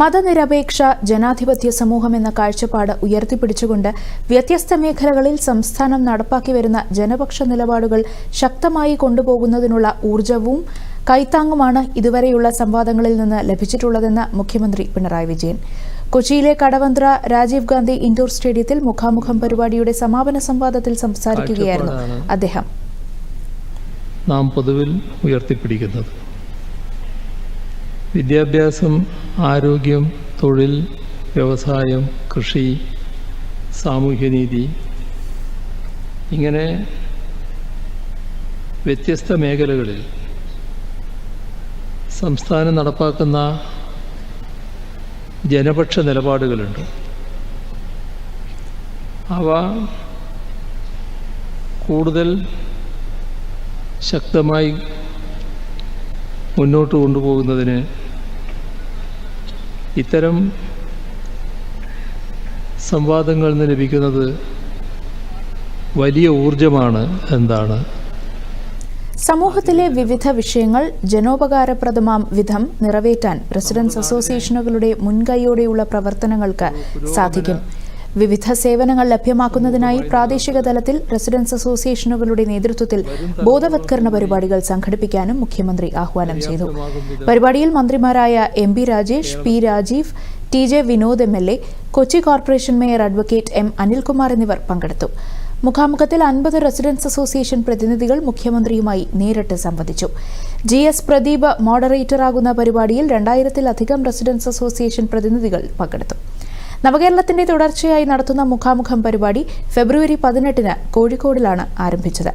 മതനിരപേക്ഷ ജനാധിപത്യ സമൂഹം എന്ന കാഴ്ചപ്പാട് ഉയർത്തിപ്പിടിച്ചുകൊണ്ട് വ്യത്യസ്ത മേഖലകളിൽ സംസ്ഥാനം നടപ്പാക്കി വരുന്ന ജനപക്ഷ നിലപാടുകൾ ശക്തമായി കൊണ്ടുപോകുന്നതിനുള്ള ഊർജവും കൈത്താങ്ങുമാണ് ഇതുവരെയുള്ള സംവാദങ്ങളിൽ നിന്ന് ലഭിച്ചിട്ടുള്ളതെന്ന് മുഖ്യമന്ത്രി പിണറായി വിജയൻ. കൊച്ചിയിലെ കടവന്ത്ര രാജീവ് ഗാന്ധി ഇൻഡോർ സ്റ്റേഡിയത്തിൽ മുഖാമുഖം പരിപാടിയുടെ സമാപന സംവാദത്തിൽ സംസാരിക്കുകയായിരുന്നു അദ്ദേഹം. നാം പൊതുവിൽ ഉയർത്തിപ്പിടിക്കുന്നത്. വിദ്യാഭ്യാസം ആരോഗ്യം തൊഴിൽ വ്യവസായം കൃഷി സാമൂഹ്യനീതി. ഇങ്ങനെ വ്യത്യസ്ത മേഖലകളിൽ സംസ്ഥാനം നടപ്പാക്കുന്ന ജനപക്ഷ നിലപാടുകളുണ്ട്. അവ കൂടുതൽ ശക്തമായി മുന്നോട്ട് കൊണ്ടുപോകുന്നതിന് ഇത്തരം സംവാദങ്ങളിൽ നിന്ന് ലഭിക്കുന്നത് വലിയ ഊർജമാണ് എന്താണ് സമൂഹത്തിലെ വിവിധ വിഷയങ്ങൾ ജനോപകാരപ്രദമാം വിധം നിറവേറ്റാൻ റെസിഡൻസ് അസോസിയേഷനുകളുടെ മുൻകൈയോടെയുള്ള പ്രവർത്തനങ്ങൾക്ക് സാധിക്കും. വിവിധ സേവനങ്ങൾ ലഭ്യമാക്കുന്നതിനായി പ്രാദേശിക തലത്തിൽ റെസിഡൻസ് അസോസിയേഷനുകളുടെ നേതൃത്വത്തിൽ ബോധവത്കരണ പരിപാടികൾ സംഘടിപ്പിക്കാനും മുഖ്യമന്ത്രി ആഹ്വാനം ചെയ്തു. പരിപാടിയിൽ മന്ത്രിമാരായ M P Rajesh P Rajeev T J Vinod M L A Kochi corporation mayor advocate M Anilkumar എന്നിവർ പങ്കെടുത്തു. മുഖാമുഖത്തിൽ അൻപത് റെസിഡൻസ് അസോസിയേഷൻ പ്രതിനിധികൾ മുഖ്യമന്ത്രിയുമായി നേരിട്ട് സംവദിച്ചു. ജി എസ് പ്രദീപ് മോഡറേറ്ററാകുന്ന പരിപാടിയിൽ രണ്ടായിരത്തിലധികം റെസിഡൻസ് അസോസിയേഷൻ പ്രതിനിധികൾ പങ്കെടുത്തു. നവകേരളത്തിന്റെ തുടർച്ചയായി നടത്തുന്ന മുഖാമുഖം പരിപാടി ഫെബ്രുവരി പതിനെട്ടിന് കോഴിക്കോടിലാണ് ആരംഭിച്ചത്.